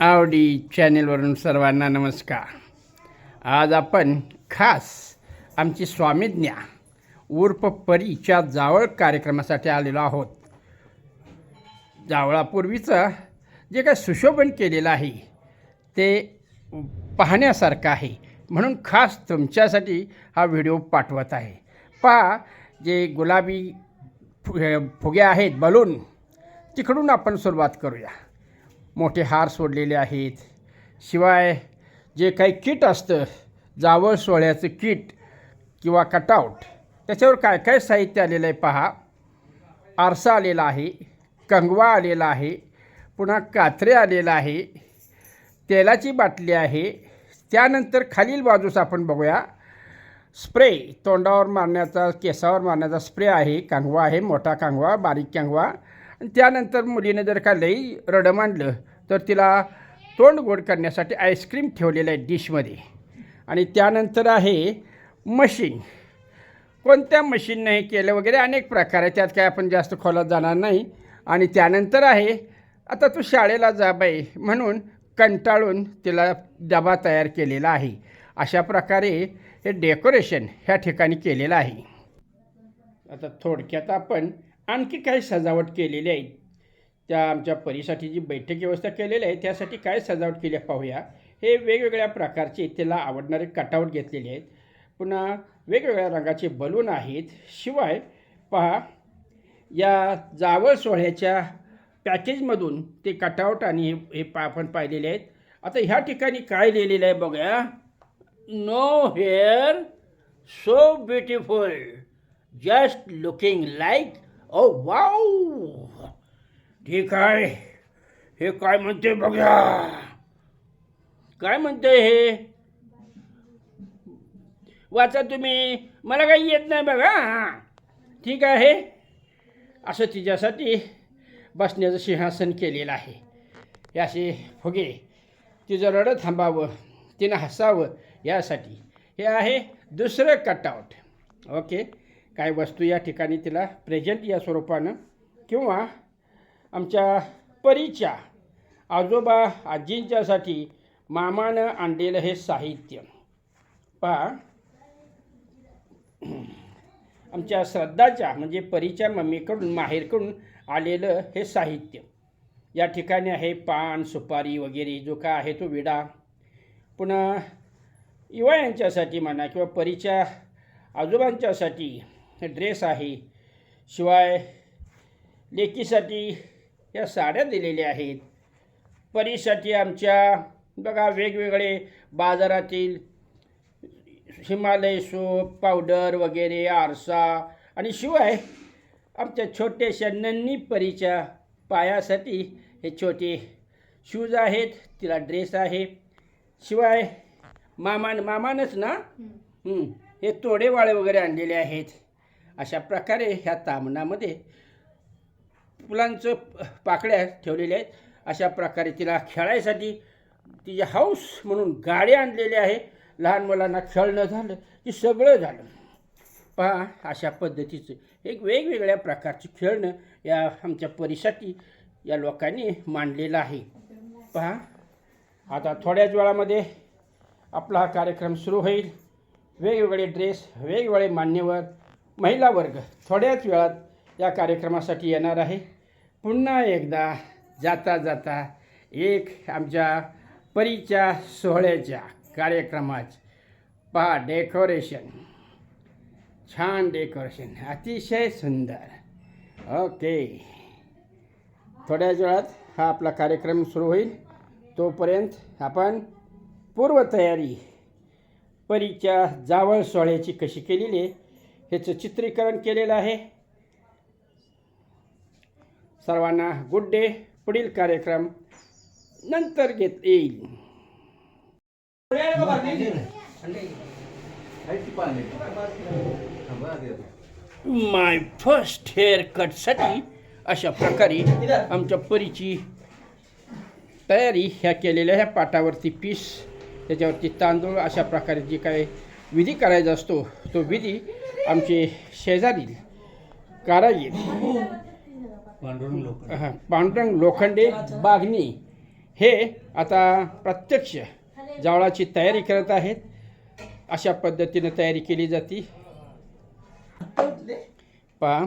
आवडी चॅनेलवरून सर्वांना नमस्कार. आज आपण खास आमची स्वामीज्ञा उर्फ परीच्या जावळ कार्यक्रमासाठी आलेलो आहोत. जावळापूर्वीचं जे काय सुशोभन केलेलं आहे ते पाहण्यासारखं आहे. म्हणून खास तुमच्यासाठी हा व्हिडिओ पाठवत आहे. पहा जे गुलाबी फु फुगे आहेत बलून तिकडून आपण सुरुवात करूया. मोठे हार सोडलेले आहेत. शिवाय जे काही किट असतं जावळ सोहळ्याचं किट किंवा कटआउट त्याच्यावर काय काय साहित्य आलेलं आहे पहा. आरसा आलेला आहे कंगवा आलेला आहे पुन्हा कात्रे आलेला आहे तेलाची बाटली आहे. त्यानंतर खालील बाजूस आपण बघूया. स्प्रे तोंडावर मारण्याचा केसावर मारण्याचा स्प्रे आहे कांगवा आहे मोठा कांगवा बारीक कांगवा. आणि त्यानंतर मुलीने जर का लई रडं मांडलं तर तिला तोंड गोड करण्यासाठी आईस्क्रीम ठेवलेलं आहे डिशमध्ये. आणि त्यानंतर आहे मशीन. कोणत्या मशीनने हे केलं वगैरे अनेक प्रकार आहे त्यात काय आपण जास्त खोलात जाणार नाही. आणि त्यानंतर आहे आता तू शाळेला जा बाई म्हणून कंटाळून तिला डबा तयार केलेला आहे. अशा प्रकारे हे डेकोरेशन ह्या ठिकाणी केलेलं आहे. आता थोडक्यात आपण आणखी काही सजावट केलेली आहे. त्या आमच्या परीसाठी जी बैठक व्यवस्था केलेली आहे त्यासाठी काय सजावट केली आहे पाहूया. हे वेगवेगळ्या प्रकारचे त्याला आवडणारे कटआउट घेतलेले आहेत. पुन्हा वेगवेगळ्या रंगाचे बलून आहेत. शिवाय पहा या जावळ सोहळ्याच्या पॅकेजमधून ते कटआउट आणि हे हे पा आपण पाहिलेले आहेत. आता ह्या ठिकाणी काय लिहिलेलं आहे बघा. No hair so beautiful just looking like oh wow ठीक आहे हे काय म्हणते बघा काय म्हणते हे? वाचा तुम्ही. मला काही येत नाही बघा. हां ठीक आहे. असं तिच्यासाठी बसण्याचं सिंहासन केलेलं आहे. असे फुगे. तिचं रडं थांबावं तिनं हसावं यासाठी. हे आहे दुसरं कटआउट ओके काय वस्तू या ठिकाणी तिला प्रेझेंट या स्वरूपानं किंवा आमच्या परीच्या आजोबा आजींच्यासाठी मामानं आणलेलं हे साहित्य. पहा. आमच्या श्रद्धाच्या म्हणजे परीच्या मम्मीकडून माहेरकडून आलेलं हे साहित्य. या ठिकाणी आहे पान सुपारी वगैरे जो काय आहे तो विडा. पुन्हा युवा यांच्यासाठी म्हणा किंवा परीच्या आजोबांच्यासाठी हे ड्रेस आहे. शिवाय लेकीसाठी या साड्या दिलेल्या आहेत. परीसाठी आमच्या बघा वेगवेगळे बाजारातील हिमालय सोप पावडर वगैरे आरसा आणि शिवाय आमच्या छोट्याशा नन्नी परीच्या पायासाठी हे छोटे शूज आहेत तिला ड्रेस आहे. शिवाय मामान मामानच ना? हं, हे तोडेवाळे वगैरे आणलेले आहेत. अशा प्रकारे ह्या तामणामध्ये फुलांचं प- पाकळ्या ठेवलेल्या आहेत. अशा प्रकारे तिला खेळायसाठी तिचे हाऊस म्हणून गाडी आणलेली आहे. लहान मुलांना खेळणं झालं की सगळं झालं. पहा अशा पद्धतीचं एक वेगवेगळ्या प्रकारची खेळणं या आमच्या परीसाठी या लोकांनी मांडलेलं आहे. पहा आता थोड्याच वेळामध्ये आपला हा कार्यक्रम सुरू होईल. वेगवेगळे ड्रेस वेगवेगळे मान्यवर महिला वर्ग थोड्याच वेळात या कार्यक्रमासाठी येणार आहे. पुन्हा एकदा जाता जाता एक आमच्या परीच्या सोहळ्याच्या कार्यक्रमात पहा डेकोरेशन छान डेकोरेशन अतिशय सुंदर. ओके थोड्याच वेळात हा आपला कार्यक्रम सुरू होईल. तोपर्यंत आपण पूर्वतयारी परीच्या जावळ सोहळ्याची कशी केलेली आहे ह्याचं चित्रीकरण केलेलं आहे. सर्वांना गुड डे पुढील कार्यक्रम नंतर घेत येईल. माय फर्स्ट हेअर कटसाठी अशा प्रकारे आमच्या परीची तयारी ह्या केलेल्या ह्या पाटावरती पीस त्याच्यावरती तांदूळ अशा प्रकारे जे काय विधी करायचा असतो तो विधी आमचे शेजारील कारागीर हा, पांडुरंग लोखंडे बागणी हे आता प्रत्यक्ष जावळाची तयारी करत आहेत. अशा पद्धतीनं तयारी केली जाते. पहा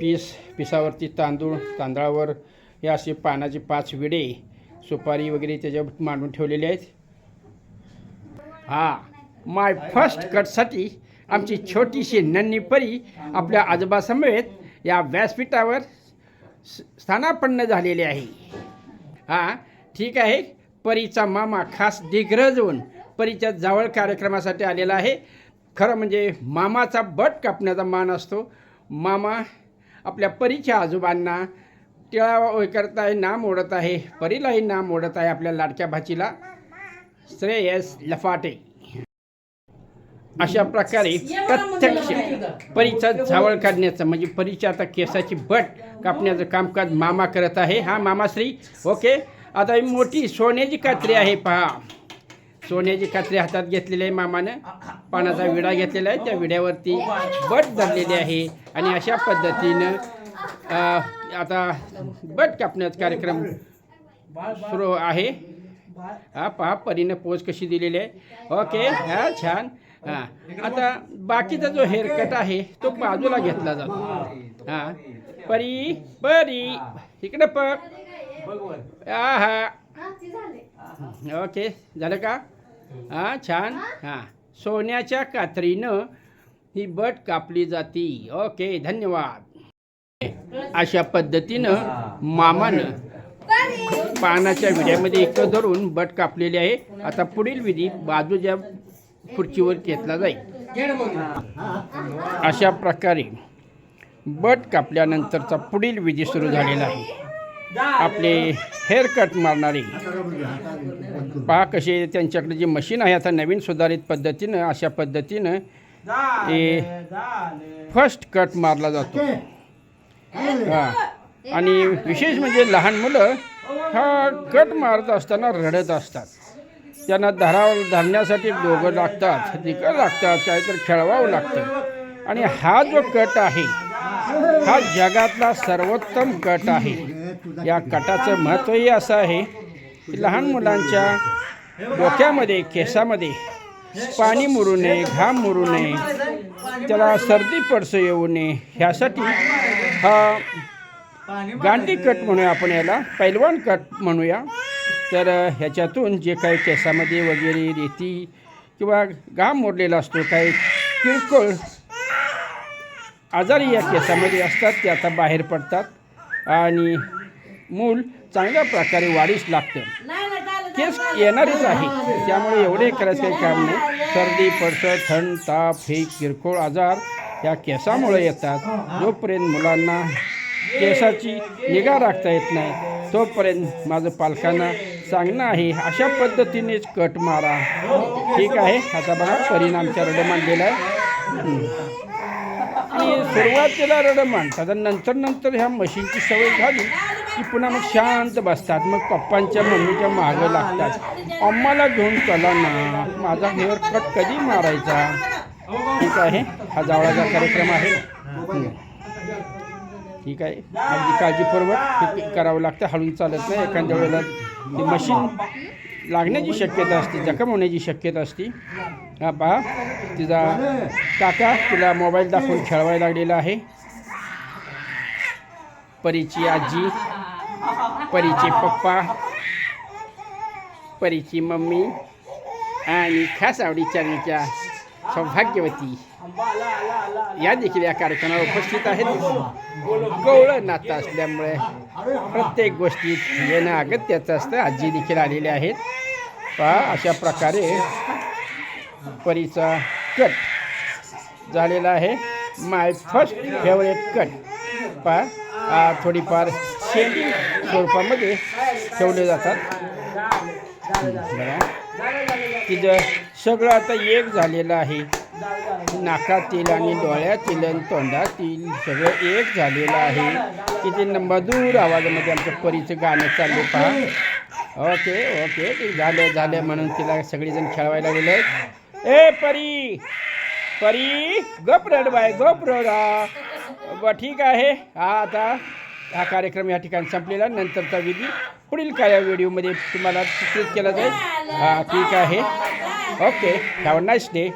पीस पिसावरती तांदूळ तांदळावर हे असे पानाचे पाच विडे सुपारी वगैरे त्याच्यावर मांडून ठेवलेले आहेत. हा माय फर्स्ट कटसाठी आमची छोटीशी नन्नी परी आपल्या आजोबासमवेत या व्यासपीठावर स्थानापन्न झालेली आहे. हा ठीक आहे. परीचा मामा खास दिग्रजवून परीच्या जवळ कार्यक्रमासाठी आलेला आहे. खरं म्हणजे मामाचा बट कापण्याचा मान असतो. मामा आपल्या परीच्या आजोबांना टिळा करताय नाम ओढत आहे. परीलाही नाम ओढत आहे आपल्या लाडक्या भाचीला. श्रेयस लफाटे. अशा प्रकारे प्रत्यक्ष परीचा झावळ काढण्याचं म्हणजे परीच्या आता केसाची बट कापण्याचं कामकाज मामा करत आहे. हा मामाश्री ओके? आता ही मोठी सोन्याची कात्री आहे पहा. सोन्याची कात्री हातात घेतलेली आहे मामानं. पानाचा विडा घेतलेला आहे. त्या विड्यावरती बट धरलेली आहे. आणि अशा पद्धतीनं आता बट कापण्याचा कार्यक्रम सुरू आहे. हा पहा परीनं पोच कशी दिलेली आहे. ओके हा छान. हा. आता बाकीचा जो हेअरकट आहे तो बाजूला घेतला जातो. हा. परी परी. इकडे पग हा हा ओके. झालं का? हा छान. हा. सोन्याच्या कात्रीनं ही बट कापली जाती. ओके धन्यवाद. अशा पद्धतीनं मामानं पानाच्या विड्यामध्ये एक धरून बट कापलेली आहे. आता पुढील विधी बाजूच्या खुर्चीवर घेतला जाईल. अशा प्रकारे बट कापल्यानंतरचा पुढील विधी सुरू झालेला आहे. आपले हेअर कट मारणारे. पहा कसे त्यांच्याकडे जी मशीन आहे आता नवीन सुधारित पद्धतीनं अशा पद्धतीनं ते फर्स्ट कट मारला जातो. हा. आणि विशेष म्हणजे लहान मुलं हा कट मारत असताना रडत असतात. त्यांना धरावर धरण्यासाठी दोघं लागतात दिकं लागतात काहीतरी खेळवावं लागतं. आणि हा जो कट आहे हा जगातला सर्वोत्तम कट आहे. या कटाचं महत्त्वही असं आहे की लहान मुलांच्या डोक्यामध्ये केसामध्ये पाणी मुरू नये घाम मुरू नये त्याला सर्दी पडसं येऊ नये ह्यासाठी हा गांडी कट म्हणूया आपण याला पैलवान कट म्हणूया. तर ह्याच्यातून जे काही केसामध्ये वगैरे रेती किंवा घाम मोडलेला असतो काही किरकोळ आजारी या केसामध्ये असतात ते आता बाहेर पडतात आणि मूल चांगल्या प्रकारे वाढीस लागतं. केस येणारच आहे त्यामुळे एवढे करायचं काही काम नाही. सर्दी पडसं थंड ताप हे किरकोळ आजार या केसामुळे येतात. जोपर्यंत मुलांना केसाची निगा राखता येत नाही तोपर्यंत माझं पालकांना सांगणं आहे. अशा पद्धतीनेच कट मारा. ठीक आहे. आता बघा परिणाम रड दिला आहे आणि सुरुवातीला रडमान आता नंतर नंतर ह्या मशीनची सवय झाली की पुन्हा मग शांत बसतात. मग पप्पांच्या मम्मीच्या मागं लागतात. अम्माला घेऊन चला ना. माझा हेअर कट कधी मारायचा? ठीक आहे. हा जावळाचा कार्यक्रम आहे. ठीक आहे. अगदी काळजीपूर्वक हे करावं लागतं. हळून चालत नाही. एखाद्या वेळेला ती मशीन लागण्याची शक्यता असते जखम होण्याची शक्यता असते. हा पहा. तिचा काका तिला मोबाईल दाखवून खेळवायला लागलेला आहे. परीची आजी परीचे पप्पा परीची मम्मी आणि खास आवडीच्या सौभाग्यवती या देखील या कार्यक्रमाला उपस्थित आहेत गवळं नातं असल्यामुळे प्रत्येक गोष्टीत येणं अगत्याचं असतं आजी देखील आलेले आहेत पहा अशा प्रकारे परीचा कट झालेला आहे माय फर्स्ट फेवरेट कट पहा थोडीफार शेती स्वरूपामध्ये ठेवले जातात बघा तिचं सगळं आता एक झालेलं आहे. नाकातील आणि डोळ्यातील आणि तोंडातील सगळं एक झालेलं आहे. की ते मधूर आवाजामध्ये आमचं परीचं गाणं चाललं पहा. ओके ओके ते झालं झालं म्हणून तिला सगळेजण खेळवायला गेले आहेत. ए परी परी गपरड बाय गपरडा ब ठीक आहे. हा आता हा कार्यक्रम या ठिकाणी संपलेला. नंतरचा विधी पुढील काय व्हिडिओमध्ये तुम्हाला चित्रित केला जाईल. हा ठीक आहे. Okay have a nice day